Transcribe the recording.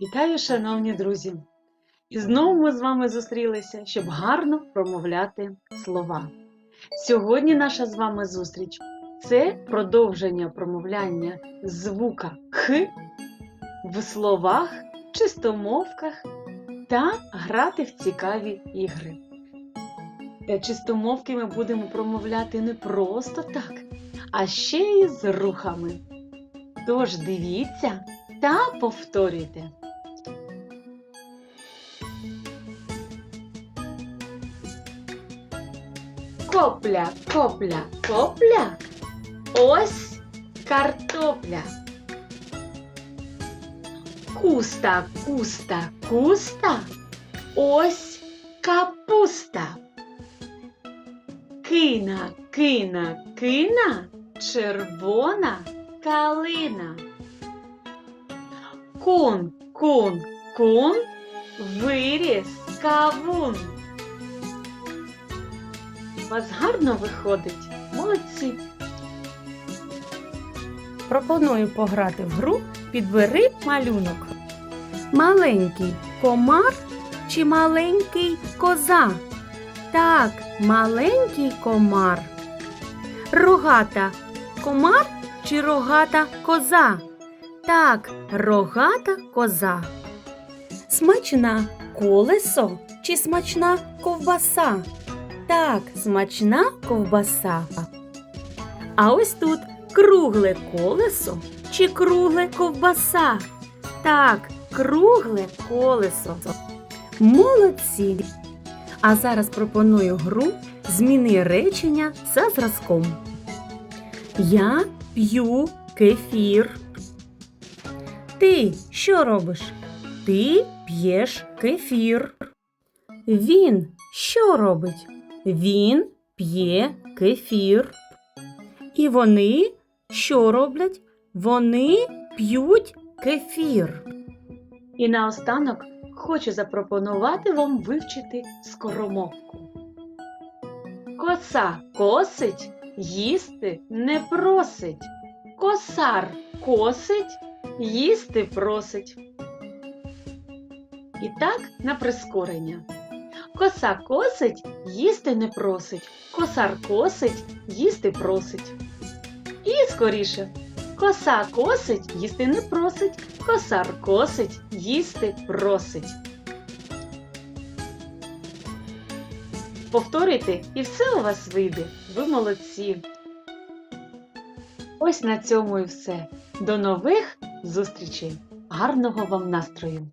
Вітаю, шановні друзі! І знову ми з вами зустрілися, щоб гарно промовляти слова. Сьогодні наша з вами зустріч це продовження промовляння звука Х в словах, чистомовках та грати в цікаві ігри. Е, Чистомовки ми будемо промовляти не просто так, а ще й з рухами. Тож дивіться та повторюйте. Копля, копля, копля. Ось картопля. Куста, куста, куста. Ось капуста. Кина, кина, кина. Червона калина. Кун, кун, кун. Виріс кавун. У вас гарно виходить. Молодці. Пропоную пограти в гру Підбери малюнок. Маленький комар чи маленький коза? Так, маленький комар. Рогата комар чи рогата коза? Так, рогата коза. Смачна колесо чи смачна ковбаса? Так, смачна ковбаса. А ось тут кругле колесо чи кругле ковбаса? Так, кругле колесо. Молодці! А зараз пропоную гру Зміни речення за зразком. Я п'ю кефір. Ти що робиш? Ти п'єш кефір. Він що робить? Він п'є кефір. І вони що роблять? Вони п'ють кефір. І наостанок хочу запропонувати вам вивчити скоромовку. Коса косить, їсти не просить. Косар косить, їсти просить. І так на прискорення. Коса косить, їсти не просить. Косар косить, їсти просить. І скоріше. Коса косить, їсти не просить. Косар косить, їсти просить. Повторюйте, і все у вас вийде. Ви молодці. Ось на цьому і все. До нових зустрічей. Гарного вам настрою!